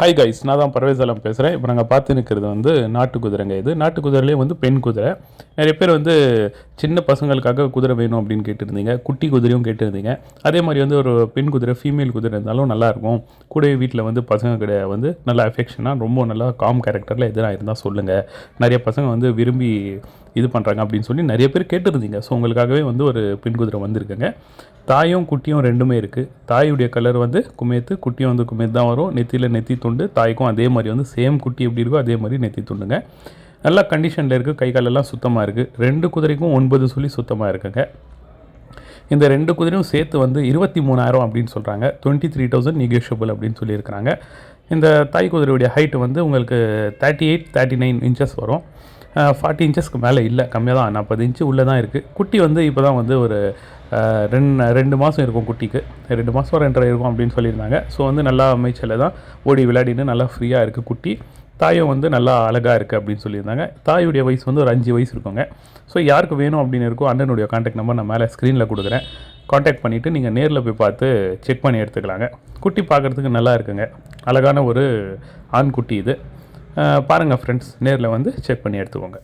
Hi guys நான் தான் பரவேசலம் பேசுகிறேன் இப்போ நாங்கள் பார்த்து நிற்கிறது வந்து நாட்டு குதிரைங்க இது. நாட்டு குதிரையிலே வந்து பெண் குதிரை. நிறைய பேர் வந்து சின்ன பசங்களுக்காக குதிரை வேணும் அப்படின்னு கேட்டிருந்தீங்க. குட்டி குதிரையும் கேட்டிருந்தீங்க. அதே மாதிரி வந்து ஒரு பெண் குதிரை ஃபீமேல் குதிரை இருந்தாலும் நல்லாயிருக்கும் கூடவே வீட்டில் வந்து பசங்க கிடையாது வந்து நல்லா அஃபெக்ஷனாக ரொம்ப நல்லா காம் கேரக்டரில் எதுனா இருந்தால் சொல்லுங்கள் நிறைய பசங்க வந்து விரும்பி இது பண்ணுறாங்க அப்படின்னு சொல்லி நிறைய பேர் கேட்டிருந்தீங்க. ஸோ உங்களுக்காகவே வந்து ஒரு பின்குதிரை வந்திருக்குங்க. தாயும் குட்டியும் ரெண்டுமே இருக்குது தாயுடைய கலர் வந்து குமேத்து குட்டியும் வந்து குமேத்து தான் வரும். நெத்தியில் நெத்தி துண்டு தாய்க்கும் அதே மாதிரி வந்து சேம் குட்டி எப்படி இருக்கோ அதே மாதிரி நெத்தி துண்டுங்க. நல்லா கண்டிஷனில் இருக்குது கை காலெல்லாம் சுத்தமாக இருக்குது ரெண்டு குதிரைக்கும் ஒன்பது சொல்லி சுத்தமாக இருக்குங்க. இந்த ரெண்டு குதிரையும் சேர்த்து வந்து இருபத்தி மூணாயிரம் அப்படின்னு சொல்கிறாங்க டுவெண்ட்டி த்ரீ தௌசண்ட் நெகோஷியபிள் அப்படின்னு சொல்லியிருக்கிறாங்க இந்த தாய் குதிரையுடைய ஹைட் வந்து உங்களுக்கு thirty eight thirty nine inches வரும். ஃபார்ட்டி இன்ச்சஸ்க்கு மேலே இல்லை. கம்மியாக தான் நாற்பது இன்ச்சு உள்ளே தான் இருக்குது குட்டி வந்து இப்போ தான் வந்து ஒரு ரெண்டு ரெண்டு மாதம் இருக்கும் குட்டிக்கு. ரெண்டு மாதம் ரெண்டரை இருக்கும் அப்படின்னு சொல்லியிருந்தாங்க. ஸோ வந்து நல்லா அமைச்சலில் தான் ஓடி விளையாடின்னு நல்லா ஃப்ரீயாக இருக்குது குட்டி. தாயும் வந்து நல்லா அழகாக இருக்குது அப்படின்னு சொல்லியிருந்தாங்க. தாயுடைய வயசு வந்து ஒரு அஞ்சு வயசு இருக்குங்க. ஸோ யாருக்கு வேணும் அப்படின்னு இருக்கோ அண்ணனுடைய காண்டாக்ட் நம்பர் நான் மேலே ஸ்க்ரீனில் கொடுக்குறேன். காண்டாக்ட் பண்ணிவிட்டு நீங்கள் நேரில் போய் பார்த்து செக் பண்ணி எடுத்துக்கலாங்க. குட்டி பார்க்குறதுக்கு நல்லா இருக்குங்க. அழகான ஒரு ஆண் குட்டி இது. பாருங்கள் ஃப்ரெண்ட்ஸ் நேரில் வந்து செக் பண்ணி எடுத்துக்கோங்க.